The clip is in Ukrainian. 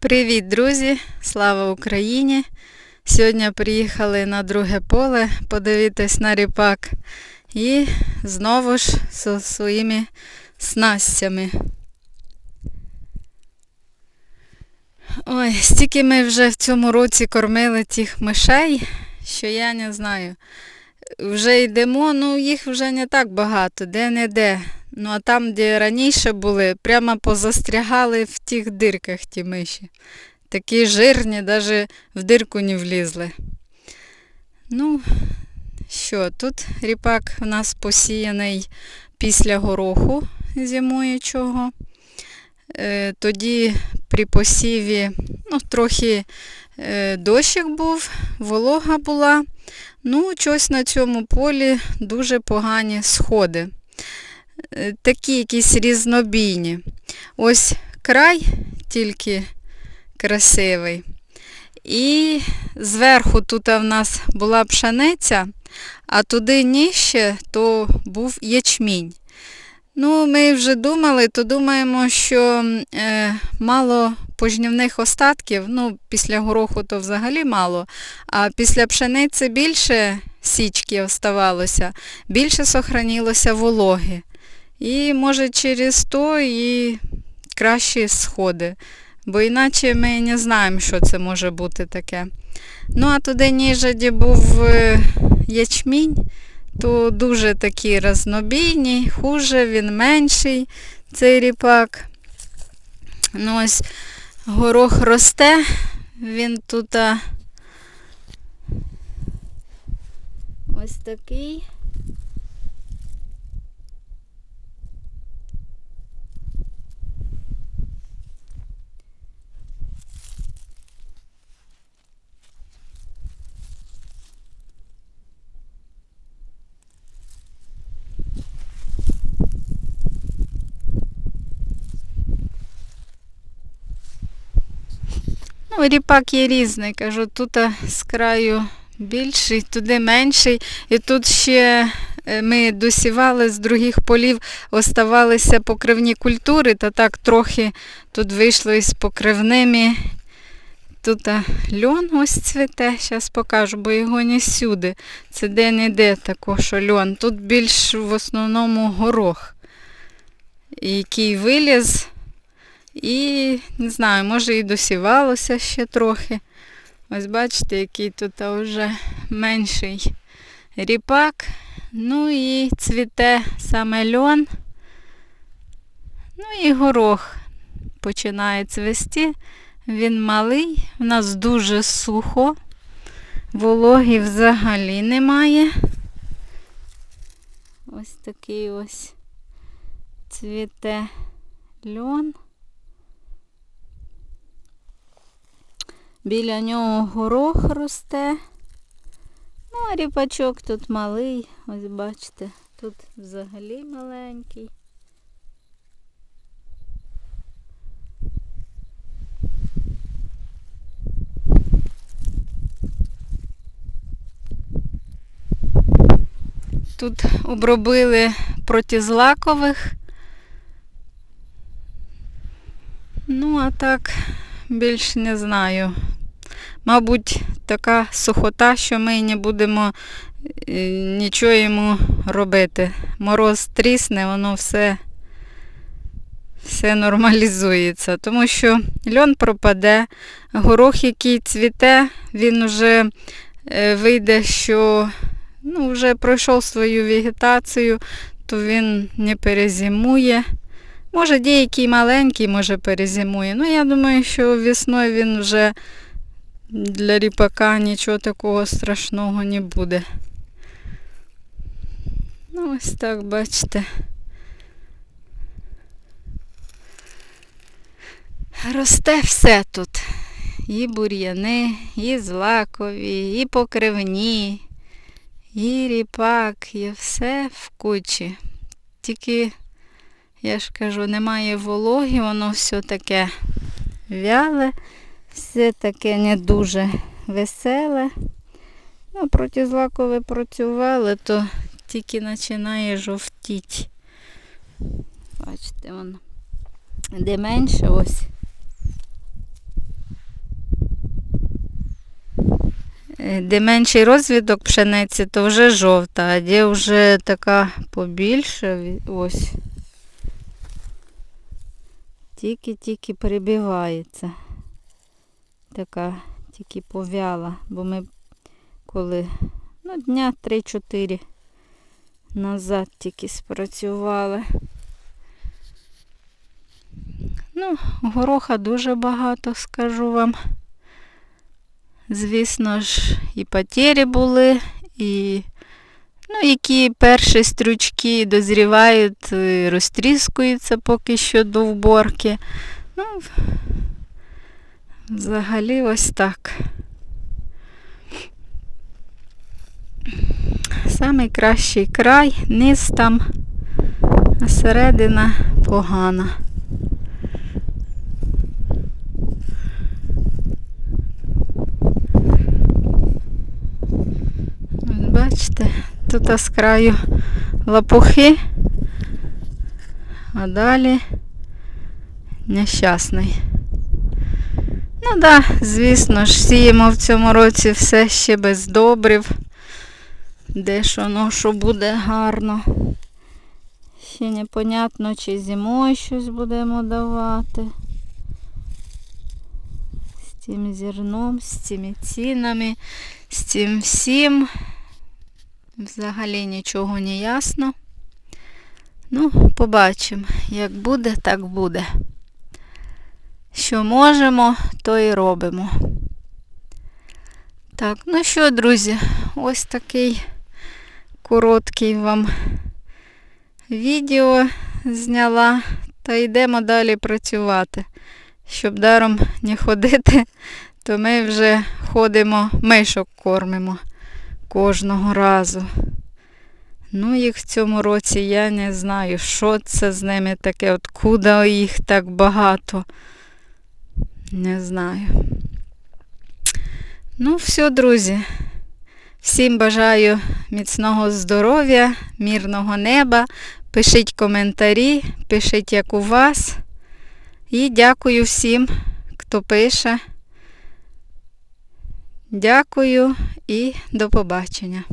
Привіт, друзі! Слава Україні! Сьогодні приїхали на друге поле подивитись на ріпак і знову ж зі своїми снастями. Ой, стільки ми вже в цьому році кормили тих мишей, що я не знаю. Вже йдемо, ну їх вже не так багато, де-не-де. Ну а там, де раніше були, прямо позастрягали в тих дирках ті миші. Такі жирні, навіть в дирку не влізли. Ну, що, тут ріпак у нас посіяний після гороху зимуючого. Е, тоді при посіві ну, трохи е, дощик був, волога була. Ну, щось на цьому полі дуже погані сходи. Е, Такі якісь різнобійні. Ось край тільки красивий. І зверху тут в нас була пшениця, а туди нижче то був ячмінь. Ну, ми вже думали, то думаємо, що е, мало пожнівних остатків, ну, після гороху то взагалі мало, а після пшениці більше січки оставалося, більше сохранилося вологи. І може через то і кращі сходи. Бо іначе ми не знаємо, що це може бути таке. Ну, а туди ніже, де був е, ячмінь, то дуже такі разнобійні, хуже, він менший, цей ріпак. Ну, ось горох росте, він тут ось такий. Ріпак є різний, кажу, тут а, з краю більший, туди менший. І тут ще е, ми досівали з других полів, оставалися покривні культури, та так трохи тут вийшло із покривними. Тут льон ось цвіте, зараз покажу, бо його не сюди. Це де-не-де тако, що льон. Тут більш в основному горох, який виліз. І не знаю, може і досівалося ще трохи. Ось бачите, який тут вже менший ріпак. Ну і цвіте саме льон. Ну і горох починає цвісти. Він малий, у нас дуже сухо, вологи взагалі немає. Ось такий ось цвіте льон. Біля нього горох росте. Ну, а ріпачок тут малий, ось бачите, тут взагалі маленький. Тут обробили проти злакових. Ну, а так більш не знаю. Мабуть, така сухота, що ми не будемо е, нічого йому робити. Мороз трісне, воно все, все нормалізується. Тому що льон пропаде, горох, який цвіте, він вже е, вийде, що ну, вже пройшов свою вегетацію, то він не перезимує. Може, деякий маленький, може, перезимує. Ну, я думаю, що весною він вже для ріпака нічого такого страшного не буде. Ну, ось так, бачите. Росте все тут. І бур'яни, і злакові, і покривні, і ріпак, і все в кучі. Тільки я ж кажу, немає вологи, воно все таке вяле, все таке не дуже веселе. Ну, проти злакови працювали, то тільки починає жовтіти. Бачите, воно де менше ось. Е, де менший розвідок пшениці, то вже жовта, а де вже така побільше, ось. Тільки-тільки перебивається. Така тільки повяла, бо ми коли ну, дня 3-4 назад тільки спрацювали. Ну, гороха дуже багато, скажу вам. Звісно ж, і потері були, і ну, які перші стрючки дозрівають, розтріскуються поки що до вборки. Ну, взагалі ось так. Самий кращий край, низ там, а середина погана. Бачите, тут з краю лопухи, а далі нещасний. Ну да, звісно ж, сіємо в цьому році все ще без добрив. Де ж воно, що буде гарно. Ще непонятно, чи зимою щось будемо давати. З цим зерном, з цими цінами, з цим всім. Взагалі нічого не ясно. Ну, побачимо. Як буде, так буде. Що можемо, то і робимо. Так, ну що, друзі, ось такий короткий вам відео зняла. Та йдемо далі працювати. Щоб даром не ходити, то ми вже ходимо, мишок кормимо кожного разу. Ну, їх в цьому році я не знаю, що це з ними таке, откуда їх так багато. Не знаю. Ну, все, друзі. Всім бажаю міцного здоров'я, мирного неба. Пишіть коментарі, пишіть, як у вас. І дякую всім, хто пише. Дякую і до побачення.